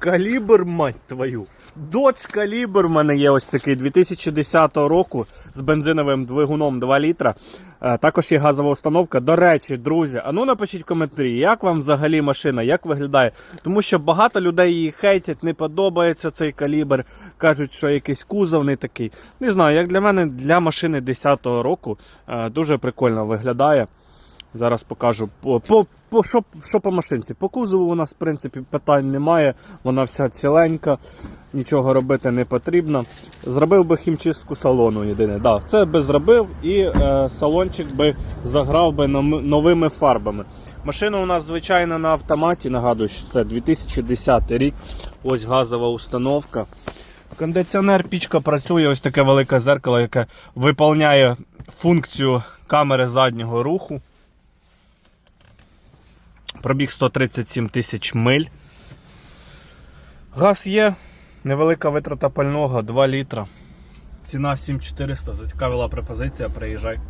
Калібр, мать твою. Dodge Калібр в мене є ось такий 2010 року з бензиновим двигуном 2 літра. Е, Також є газова установка. До речі, друзі, а ну напишіть в коментарі, як вам взагалі машина, як виглядає. Тому що багато людей її хейтять, не подобається цей калібр. Кажуть, що якийсь кузов не такий. Не знаю, як для мене, для машини 10-го року е, дуже прикольно виглядає. Зараз покажу по, по, по що, що по машинці. По кузову у нас, в принципі, питань немає. Вона вся ціленька, нічого робити не потрібно. Зробив би хімчистку салону єдине. Да, це би зробив і е, салончик би заграв би новими фарбами. Машина у нас, звичайно, на автоматі. Нагадую, що це 2010 рік. Ось газова установка. Кондиціонер, пічка працює, ось таке велике зеркало, яке виповняє функцію камери заднього руху. Пробіг 137 тисяч миль. Газ є, невелика витрата пального 2 літра. Ціна 7400. Зацікавила пропозиція, приїжджай.